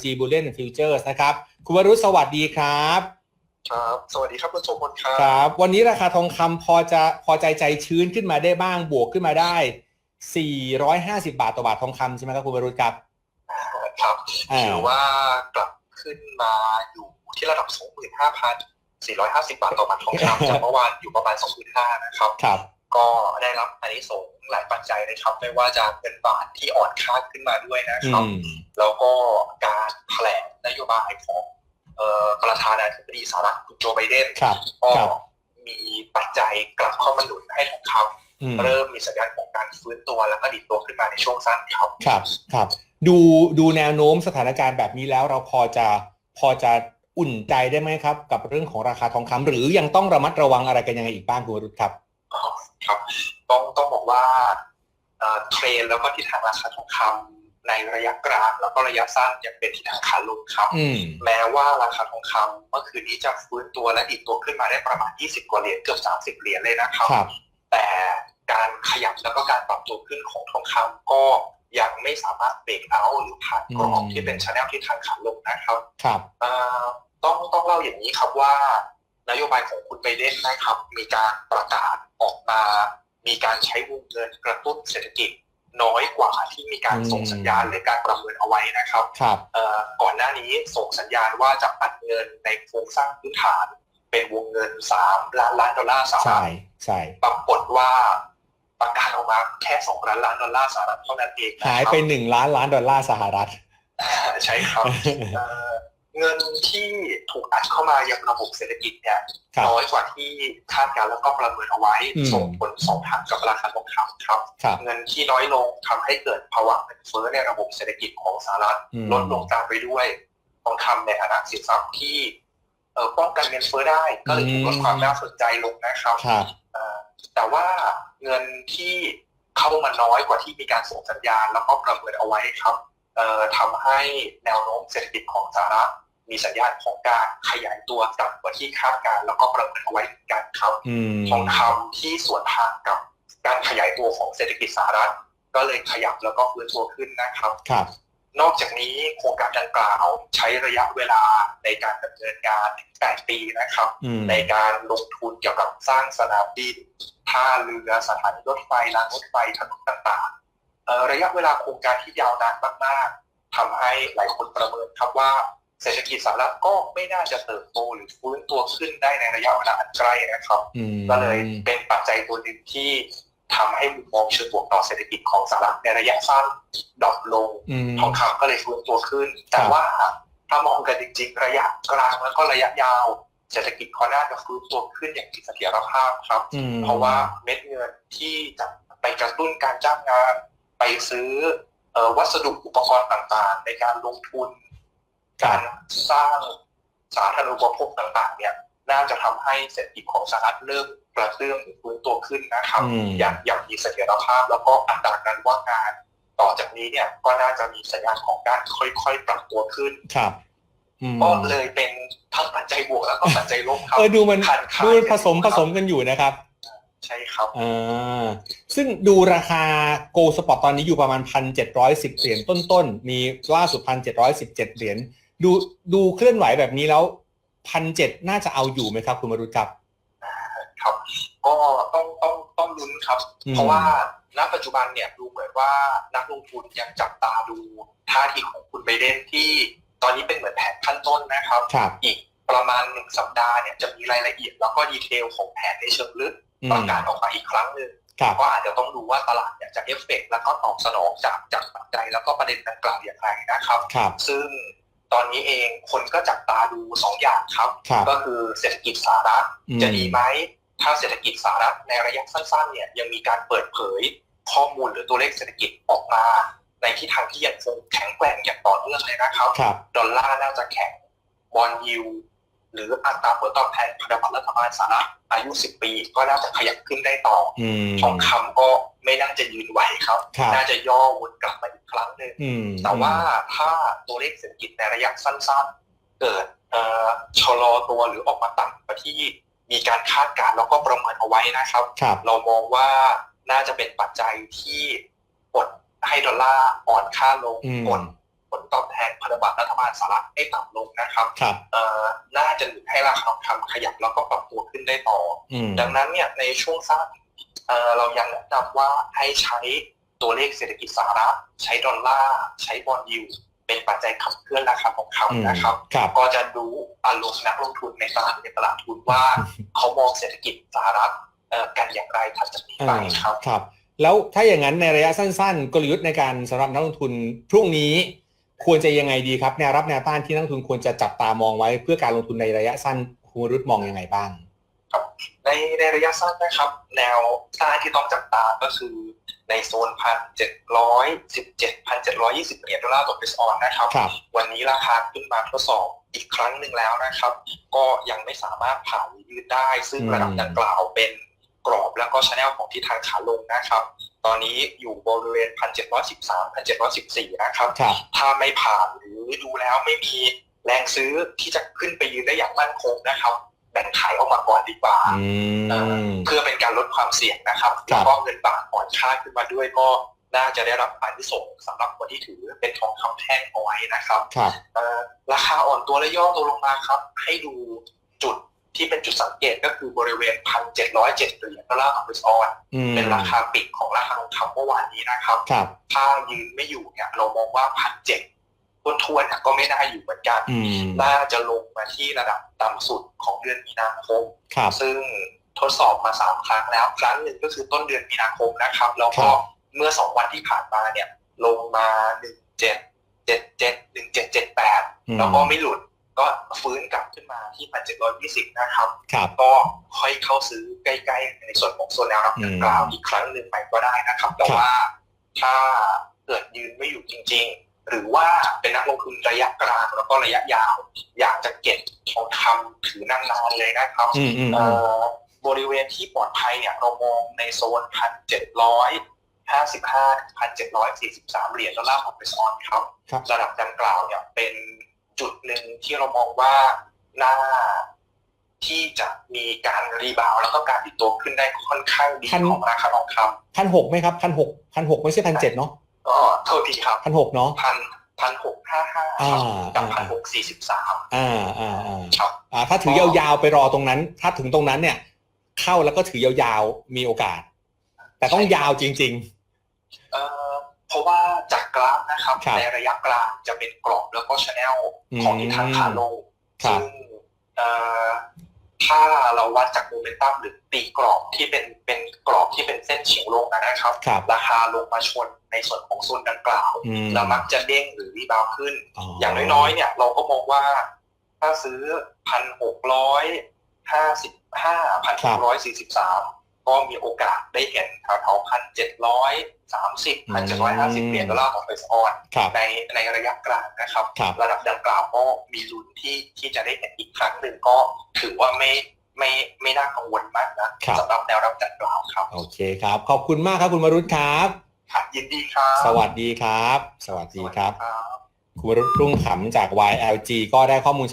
LG Bullion and Futures นะครับ คุณวรุษสวัสดีครับ ครับ สวัสดีครับคุณโสมพลครับครับ วันนี้ราคาทองคำพอจะพอใจใจชื้นขึ้นมาได้บ้างบวกขึ้นมาได้ 450 บาทต่อบาททองคำใช่ไหมครับคุณวรุษครับ ครับอ่าถือว่ากลับขึ้นมาอยู่ที่ระดับ 25,450 บาทต่อบาททองคำจากเมื่อวานอยู่ประมาณ 25,000นะครับครับ ก็ได้รับอันนี้ส่งส์หลายปัจจัยนะครับ ไม่ว่าจะเป็นบาทที่อ่อนค่าขึ้นมาด้วยนะอืครับมแล้วก็การแถลงนโยบายของเอ่อประธานาธิบดีสหรัฐคุณโจไบเดนครับก็ครับมีปัจจัยกลับเข้ามาหนุนให้ทองคอืมำเริ่มมีสัญญาณของการฟื้นตัวแล้วก็ดีดตัวขึ้นมาในช่วงสั้นครับครับครับ ดูดูแนวโน้มสถานการณ์แบบนี้แล้วเราพอจะพอจะอุ่นใจได้ไหมครับ กับเรื่องของราคาทองคำหรือยังต้องระมัดระวังอะไรกันยังไงอีกบ้างคุณวรุษครับ ครับ ต้องต้องบอกว่าเอ่อเทรนด์แล้วก็ทิศทางราคาทองคำในระยะกลางแล้วก็ระยะสั้นยังเป็นทิศทางขาลงครับอืมแม้ว่าราคาทองคำเมื่อคืนนี้จะฟื้นตัวและดีดตัวขึ้นมาได้ประมาณ 20 กว่าเหรียญเกือบ30 เหรียญเลยนะครับครับแต่การขยับแล้วก็การปรับตัวขึ้นของทองคำก็ยังไม่สามารถเบรกเอาท์หรือผ่านกรอบอืมที่เป็นชแนลที่ทางขาลงนะครับครับเอ่อต้องต้องเล่าอย่างนี้ครับว่า นโยบายของคุณไบเดนนะครับ มีการประกาศออกมา มีการใช้วงเงินกระตุ้นเศรษฐกิจน้อยกว่าที่มีการอืมส่งสัญญาณหรือการประเมินเอาไว้นะครับครับเอ่อก่อนหน้านี้ส่งสัญญาณว่าจะปัดเงินในโครงสร้างพื้นฐาน เป็นวงเงิน3ล้านล้านดอลลาร์สหรัใช่ฐใช่ปรากฏว่าประกาศออกมาแค่2ล้านล้านดอลลาร์สหรัฐเท่านั้นเองนะหายครับไปหนึ่งล้านล้านดอลลาร์สหรัฐใช่ครับ เอ่อเงินที่ถูกอัดเข้ามายังระบบเศรษฐกิจเนี่ยครับน้อยกว่าที่คาดการณ์แล้วก็ประเมินเอาไว้อืมส่งผลสองทางกับราคาทองคำครับครับเงินที่น้อยลงทำให้เกิดภาวะเงินเฟ้อในระบบเศรษฐกิจของสหรัฐอืมลดลงตามไปด้วยทองคำในฐานะสินทรัพย์ที่เอ่อป้องกันเงินเฟ้อได้ก็เลยถูกลดความน่าสนใจลงนะครับครับเอ่อแต่ว่าเงินที่เข้ามาน้อยกว่าที่มีการส่งสัญญาณแล้วก็ประเมินเอาไว้ครับเอ่อทำให้แนวโน้มเศรษฐกิจของสหรัฐ มีสัญญาณของการขยายตัวต่ำกว่าที่คาดการณ์แล้วก็ประเมินเอาไว้เหมือนกันครับอืมทองคำที่สวนทางกับการขยายตัวของเศรษฐกิจสหรัฐ ก็เลยขยับแล้วก็ฟื้นตัวขึ้นนะครับครับ นอกจากนี้โครงการดังกล่าวใช้ระยะเวลาในการดำเนินการถึง8ปีนะครับอืมในการลงทุนเกี่ยวกับสร้างสนามบินท่าเรือสถานีรถไฟรางรถไฟถนนต่างๆเอ่อระยะเวลาโครงการที่ยาวนานมากๆทำให้หลายคนประเมินครับว่า เศรษฐกิจสหรัฐก็ไม่น่าจะเติบโตหรือฟื้นตัวขึ้นได้ในระยะเวลาอันใกล้นะครับอืมก็เลยเป็นปัจจัยตัวหนึ่งที่ทำให้มุมมองเชิงบวกต่อเศรษฐกิจของสหรัฐในระยะสั้นดรอปลงอืมทองคำก็เลยฟื้นตัวขึ้น แต่ครับว่าถ้ามองกันจริงๆ ระยะกลางแล้วก็ระยะยาวเศรษฐกิจเขาน่าจะฟื้นตัวขึ้นอย่างมีเสถียรภาพครับอืมเพราะว่าเม็ดเงินที่จะไปกระตุ้นการจ้างงาน ไปซื้อเอ่อวัสดุอุปกรณ์ต่างๆ ในการลงทุนครับ การสร้างสาธารณูปโภคต่างๆ เนี่ยน่าจะทำให้เศรษฐกิจของสหรัฐเริ่มกระเตื้องหรือฟื้นตัวขึ้นนะครับอืมอย่างอย่างมีเสถียรภาพ แล้วก็อัตราการว่างงาน ต่อจากนี้เนี่ยก็น่าจะมีสัญญาณของการค่อยๆ ปรับตัวขึ้นครับอืมก็เลยเป็นทั้งปัจจัยบวกแล้วก็ปัจจัยลบครับเออดูมันขาดขาดดูผสมกันอยู่ผสมกันอยู่นะครับ ใช่ครับอ่าซึ่งดูราคาโกลสปอร์ตตอนนี้อยู่ประมาณพันเจ็ดร้อยสิบเหรียญต้นๆ มีล่าสุดพันเจ็ดร้อยสิบเจ็ดเหรียญ ดูดูเคลื่อนไหวแบบนี้แล้วพันเจ็ดน่าจะเอาอยู่ไหมครับ คุณมารุตครับ ครับ ก็ต้องต้องต้องลุ้นครับอืมเพราะว่าณปัจจุบันเนี่ยดูเหมือนว่านักลงทุนยังจับตาดูท่าทีของคุณไบเดนที่ตอนนี้เป็นเหมือนแผนขั้นต้นนะครับครับอีกประมาณหนึ่งสัปดาห์เนี่ยจะมีรายละเอียด แล้วก็ดีเทลของแผนในเชิงลึกอืมประกาศออกมาอีกครั้งหนึ่งครับก็อาจจะต้องดูว่าตลาดเนี่ยจะเอฟเฟกต์แล้วก็ตอบสนองจากจากปัจจัยแล้วก็ประเด็นดังกล่าวอย่างไรนะครับครับซึ่ง ตอนนี้เองคนก็จับตาดูสองอย่างครับครับก็คือเศรษฐกิจสหรัฐอืมจะดีไหมถ้าเศรษฐกิจสหรัฐในระยะสั้นๆเนี่ยยังมีการเปิดเผยข้อมูลหรือตัวเลขเศรษฐกิจออกมา ในทิศทางที่ยังคงแข็งแกร่งอย่างต่อเนื่องเลยนะครับครับดอลลาร์น่าจะแข็งบอลยิว หรืออัตราผลตอบแทนพันธบัตรรัฐบาลสหรัฐอายุ 10 ปี ก็น่าจะขยับขึ้นได้ต่ออืมทองคำก็ไม่น่าจะยืนไหวครับครับ น่าจะย่อวนกลับมาอีกครั้งหนึ่งอืมแต่ว่าถ้าตัวเลขเศรษฐกิจในระยะสั้นๆ เกิดเอ่อชะลอตัวหรือออกมาต่ำกว่าที่มีการคาดการณ์แล้วก็ประเมินเอาไว้นะครับครับเรามองว่าน่าจะเป็นปัจจัยที่กดให้ดอลลาร์อ่อนค่าลงอืมกด ผลตอบแทนพันธบัตรรัฐบาลสหรัฐให้ต่ำลงนะครับครับเอ่อน่าจะหนุนให้ราคาทองคำขยับแล้วก็ปรับตัวขึ้นได้ต่ออืมดังนั้นเนี่ยในช่วงสั้นเอ่อเรายังแนะนำว่าให้ใช้ตัวเลขเศรษฐกิจสหรัฐใช้ดอลลาร์ใช้บอลยูเป็นปัจจัยขับเคลื่อนราคาทองอืมคำนะครับครับ ก็จะดูอารมณ์นักลงทุนในตลาดในตลาดทุนว่าเขามองเศรษฐกิจสหรัฐเอ่อกันอย่างไรถัดจากนี้ไปครับครับ แล้วถ้าอย่างนั้นในระยะสั้น ๆ กลยุทธ์ในการสำหรับนักลงทุนพรุ่งนี้ ควรจะยังไงดีครับแนวรับแนวต้านที่นักลงทุนควรจะจับตามองไว้ เพื่อการลงทุนในระยะสั้นคุณวรุษมองยังไงบ้างในในระยะสั้นนะครับ แนวต้านที่ต้องจับตาก็คือในโซนพันเจ็ดร้อยสิบเจ็ดพันเจ็ดร้อยยี่สิบเหรียญดอลลาร์ต่อเอสออนนะครับครับ วันนี้ราคาขึ้นมาทดสอบอีกครั้งหนึ่งแล้วนะครับ ก็ยังไม่สามารถผ่านหรือยืดได้ ซึ่งอืมระดับดังกล่าวเป็นกรอบแล้วก็ชแนลของทิศทางขาลงนะครับ ตอนนี้อยู่บริเวณพันเจ็ดร้อยสิบสามพันเจ็ดร้อยสิบสี่นะครับครับ ถ้าไม่ผ่านหรือดูแล้วไม่มีแรงซื้อที่จะขึ้นไปยืนได้อย่างมั่นคงนะครับแบ่งขายออกมาก่อนดีกว่าอืมเพื่อเป็นการลดความเสี่ยงนะครับครัแล้บวก็เงินบาทอ่อนค่าขึ้นมาด้วยก็น่าจะได้รับอานิสงส์สำหรับคนที่ถือเป็นทองคำแท่งเอาไว้นะครับครับเอ่อราคาอ่อนตัวและย่อตัวลงมาครับ ให้ดูจุด ที่เป็นจุดสังเกตก็คือบริเวณพันเจ็ดร้อยเจ็ดเหรียญดอลลาร์ต่อออนอืมเป็นราคาปิดของราคาทองคำเมื่อวานนี้นะครับครับถ้ายืนไม่อยู่เนี่ยเรามองว่าพันเจ็ดทวนๆเนี่ยก็ไม่น่าอยู่เหมือนกันอืมน่าจะลงมาที่ระดับต่ำสุดของเดือนมีนาคมครับซึ่งทดสอบมาสามครั้งแล้ว ครั้งหนึ่งก็คือต้นเดือนมีนาคมนะครับ แล้วครัก็บเมื่อสองวันที่ผ่านมาเนี่ยลงมาหนึ่งเจ็ดเจ็ดเจ็ดหนึ่งเจ็ดเจ็ดแปดอืมแล้วก็ไม่หลุด ก็ฟื้นกลับขึ้นมาที่พันเจ็ดร้อยยี่สิบนะครับครับ ก็ค่อยเข้าซื้อใกล้ๆ ในส่วนของโซนแนวรับดังกล่าวอีกครั้งหนึ่งไปก็ได้นะครับ แต่ครับว่าถ้าเกิดยืนไม่อยู่จริง ๆ หรือว่าเป็นนักลงทุนระยะกลางแล้วก็ระยะยาว อยากจะเก็บทองคำถือนานๆเลยนะครับอืมอืมเอ่อืมอบริเวณที่ปลอดภัยเนี่ยเรามองในโซนพันเจ็ดร้อยห้าสิบห้าพันเจ็ดร้อยสี่สิบสามเหรียญดอลลาร์ของเปซอนครับครับระดับดังกล่าวเนี่ยเป็น จุดหนึ่งที่เรามองว่าน่าที่จะมีการรีบาวด์แล้วก็การติดตัวขึ้นได้ค่อนข้างดีพันของราคาทองคพันหกไหมครับพันหกพันหกไม่ใช่พันเจ็ดเนาะำก็โทษทีครับพันหกเนาะพันพันหกห้าห้าอ่ากับพัอ่านหกสี่สิบสามอ่าอ่าอ่าครับอ่าถ้าถือยาวๆไปรอตรงนั้น ถ้าถึงตรงนั้นเนี่ย เข้าแล้วก็ถือยาวๆมีโอกาส แต่ต้องยาวจริงเอ่อ เพราะว่าจากกราฟนะครับ ครับในระยะกลางจะเป็นกรอบแล้วก็ชแนลอืมของทิศทางขาลงครับ ซึ่งเอ่อถ้าเราวัดจากโมเมนตัมหรือตีกรอบที่เป็นเป็นกรอบที่เป็นเส้นเฉียงลงนะครับๆครับ ราคาลงมาชนในส่วนของโซนดังกล่าว อืมแล้วมักจะเด้งหรือรีบาวด์ขึ้นอ๋อออย่างน้อยๆ เนี่ย เราก็มองว่า ถ้าซื้อพันหกร้อยห้าสิบห้าพันหกร้อยสี่สิบสาม ก็มีโอกาสได้เห็นแถวๆพันเจ็ดร้อยสามสิบพันเจ็ดร้อยห้าสิบเหรียญดอลลาร์ของเฟสออนครับในในระยะกลางนะครับครับ ระดับดังกล่าวก็มีลุ้นที่ที่จะได้เห็นอีกครั้งหนึ่งก็ถือว่าไม่ไม่ไม่น่ากังวลมากนะครับสำหรับแนวรับดังกล่าวครับ โอเคครับ ขอบคุณมากครับคุณวรุษครับครับยินดีครับ สวัสดีครับ สวัสดีครับสวัสดีครับคุณวรุษรุ่งขำจาก YLG ก็ได้ข้อมูล